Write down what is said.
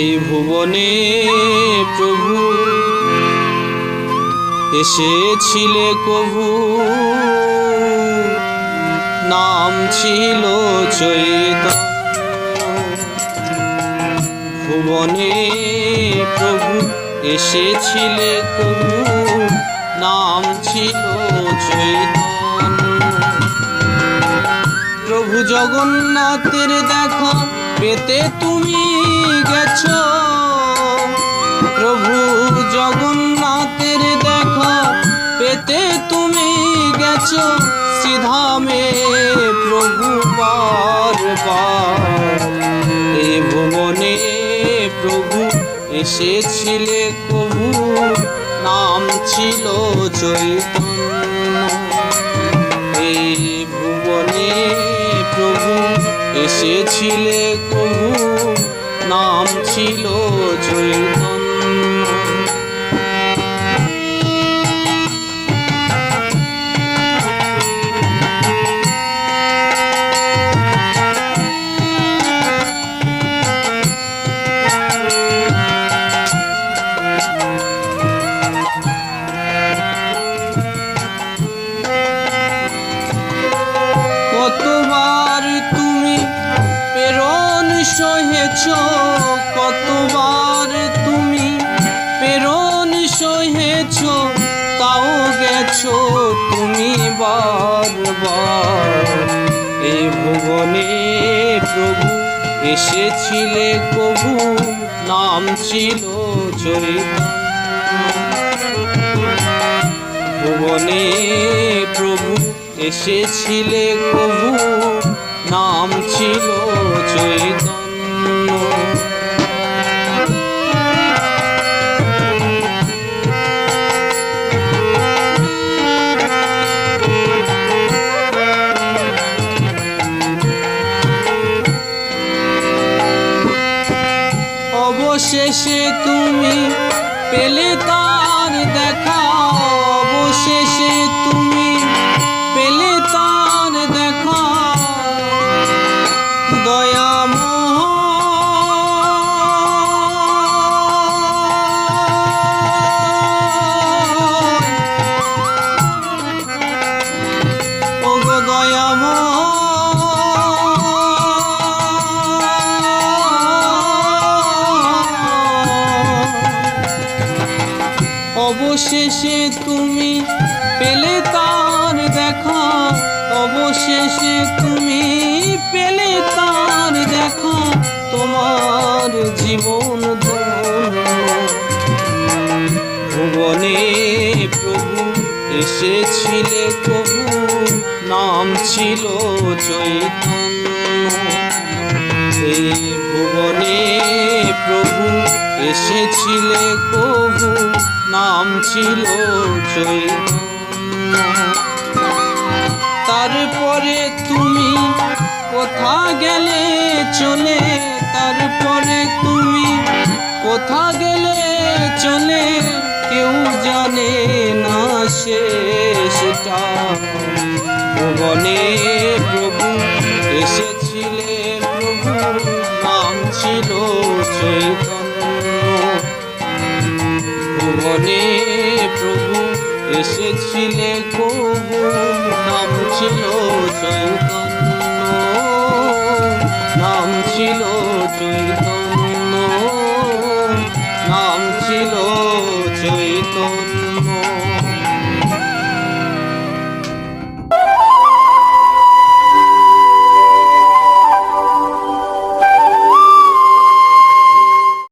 এই ভুবনে প্রভু এসেছিলে কভু নাম ছিল চৈতন্য। ভুবনে প্রভু এসেছিলে কভু নাম ছিল চৈতন্য। প্রভু জগন্নাথের দেখা পেতে তুমি গেছো। প্রভু জগন্নাথের দেখা পেতে তুমি গেছো। সিধামে প্রভু ভুবনে প্রভু এসেছিলে কভু নাম ছিল চৈতন্য। এসেছিলে কভু নাম ছিল চৈতন্য গেছো তুমি বারবার। এই ভুবনে প্রভু এসেছিলে কবু, নাম ছিল চৈতন্য ভুবনে প্রভু এসেছিলে কভু নাম ছিল চৈতন্য অবশেষে তুমি পেলে তার অবশেষে তুমি পেলে তার দেখা, অবশেষে তুমি পেলে তার দেখা, তোমার জীবন ভুবনে প্রভু এসেছিলে কবু নাম ছিল চৈতন্য। ভুবনে প্রভু এসেছিলে কবু নাম ছিল তারপরে তুমি কোথা গেলে চলে? তারপরে তুমি কোথা গেলে চলে? কেউ জানে না শেষটা। ভুবনে প্রভু এসেছিলে এসেছিলে কবু নাম ছিল চৈতন্য